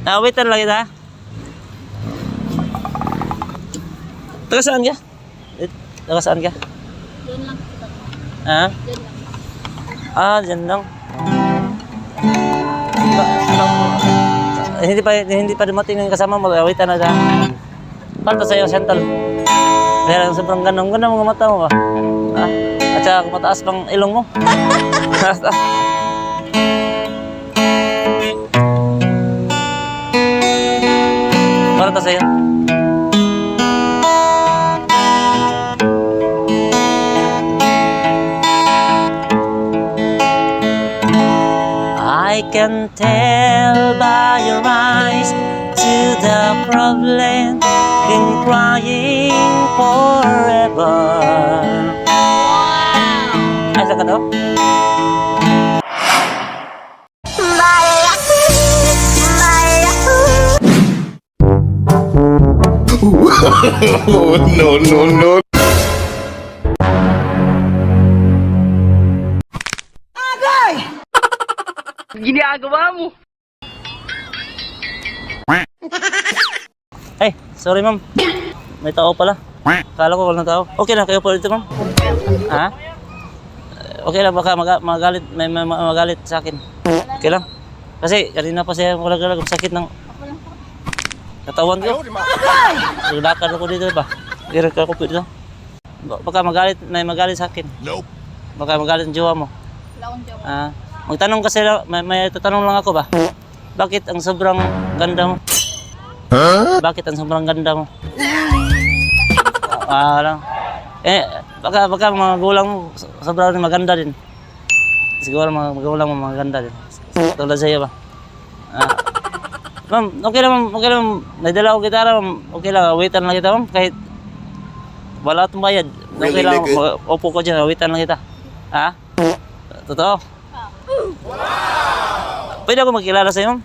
Wait lang kita. Taga saan ka? Eh, Taga saan ka? Doon lang. Ha? Doon lang. Ah, dyan lang. Ba, lang- hindi pa hindi pa dumating yung kasama mo. Wait na siya. Paano sa'yo, Sental? Kaya lang sobrang ganda. Ang ganda mga mata mo ba? Ah, at saka mataas pang ilong mo. Para ta sa'yo. I can tell by your eyes to the problem been crying forever. Ay, saan ka daw? Oh, no, no, no. Ay, sorry ma'am. May tao pala. Kala ko walang tao. Okay lang kayo po dito ma'am. Ha? Okay lang baka maga- magalit may, may, magalit sa akin. Okay lang. Kasi kanina pa siya wala galag sakit ng katawan ko. Nagdakar ako dito ba? Gira ka ako po dito. Ba- Baka magalit, may magalit sa akin. Nope. Baka magalit ang jowa mo. Wala akong jowa. Ah, magtanong kasi may, may tatanong lang ako ba? Bakit ang sobrang ganda mo? Bakit ang sobrang ganda mo? Ah, lang. Eh, baka baka mga gulang mo so- sobrang maganda din. Siguro mga magulang mo maganda din. Tulad sa'yo ba? Ah. Ma'am, okay lang ma'am, okay lang ma'am. May dala ko gitara ma'am. Okay lang, waiter lang kita ma'am. Kahit wala itong bayad. Okay Really, lang, mag- upo ko dyan, waiter lang kita. Ha? Totoo? Pwede ako magkilala sa'yo ma'am?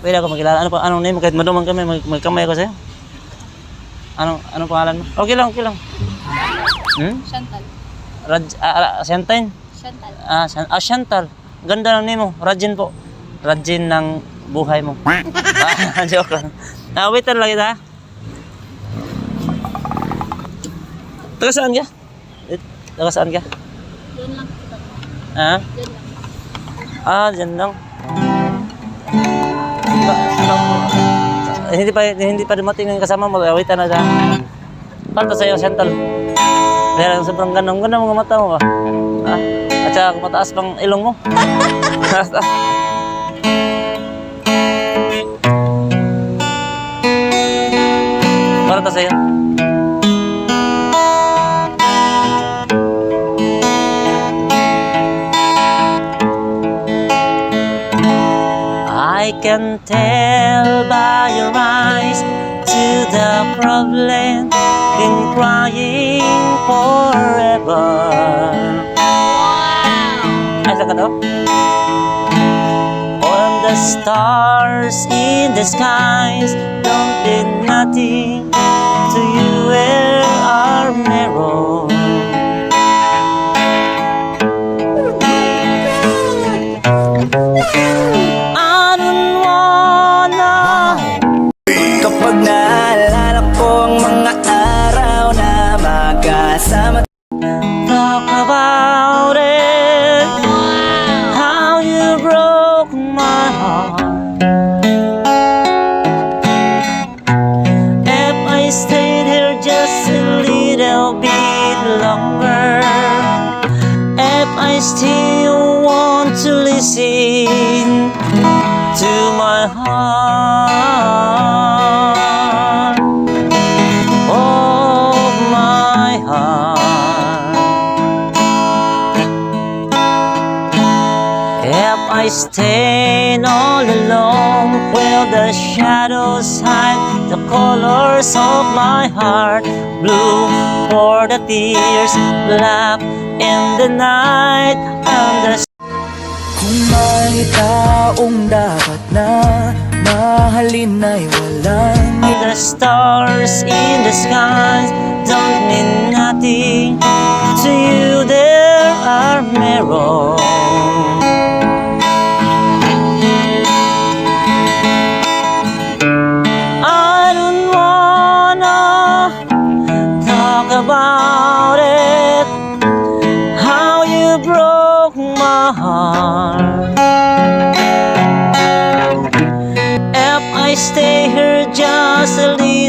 Pwede ako magkilala. Ano pa, anong name? Kahit maduman kami, mag magkamay ako sa'yo. Anong, anong pangalan mo? Okay lang, okay lang. Hmm? Chantal. Raj, ah, ah, Shantine? Chantal. Ah, ah, Chantal. Ganda ng name mo. Rajin po. Rajin ng buhay mo. ah, joke lang. Ah, wait lang kita. Taga saan ka? Taga saan ka? Doon lang. Ha? Doon lang. Ah, dyan lang. Ba, eh, hindi pa hindi pa dumating yung kasama mo. Wait na siya. Paano sa'yo, Sental? Kaya lang sobrang ganda. Ang ganda mga mata mo ba? Ah, at saka mataas pang ilong mo. can tell by your eyes to the problem been crying forever. Ay, saan ka daw? On the stars in the skies don't mean nothing still want to listen to my heart. Oh, my heart. If I stay all alone, will the shadows hide the colors of my heart? Blue for the tears, black in the night, and the Kung may taong dapat na mahalin ay walang The stars in the skies don't mean nothing to you. There are mirrors.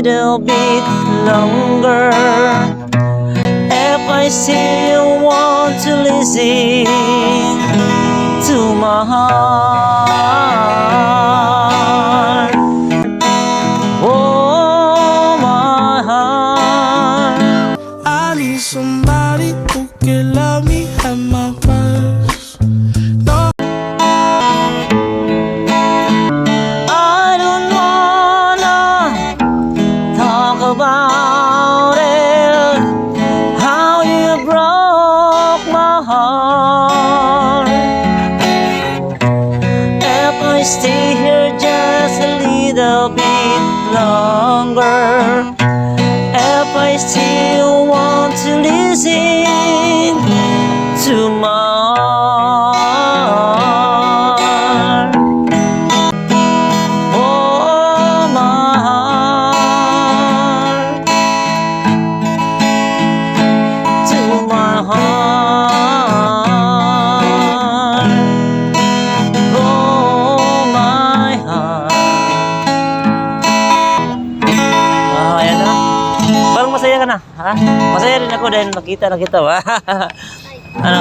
Little bit longer. If I still want to listen to my heart. Longer, masaya ka na, ha? Masaya rin ako dahil nakita na kita, ba? ano?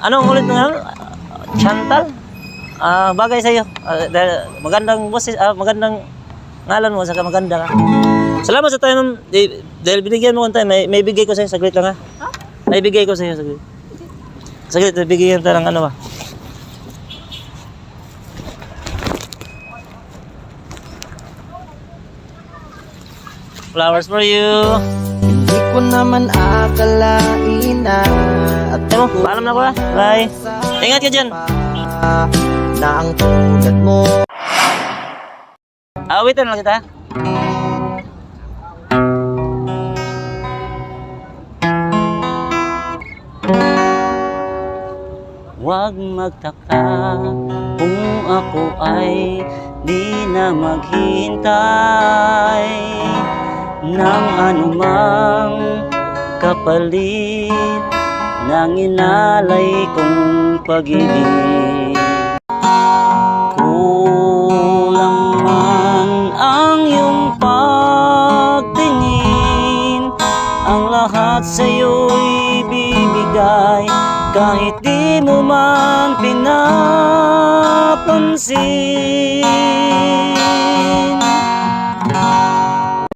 Anong ulit ng ano? Chantal? Ah, bagay sa iyo. dahil magandang boses, ah, magandang ngalan mo, saka maganda ka. Salamat sa tayo nung, di- dahil binigyan mo ng time, may, may bigay ko sa iyo, saglit lang ha. May bigay ko sa iyo, saglit. Saglit, bigyan tayo ng ano ba? Flowers for you. Ko naman akalain na At Ewan, paalam na ko ha. Bye. Ingat ka dyan. Na ang tulad mo Awitan lang kita. Huwag magtaka kung ako ay di na maghintay ng anumang kapalit ng inalay kong pag-ibig. Kulang man ang iyong pagtingin Ang lahat sa'yo'y bibigay Kahit di mo man pinapansin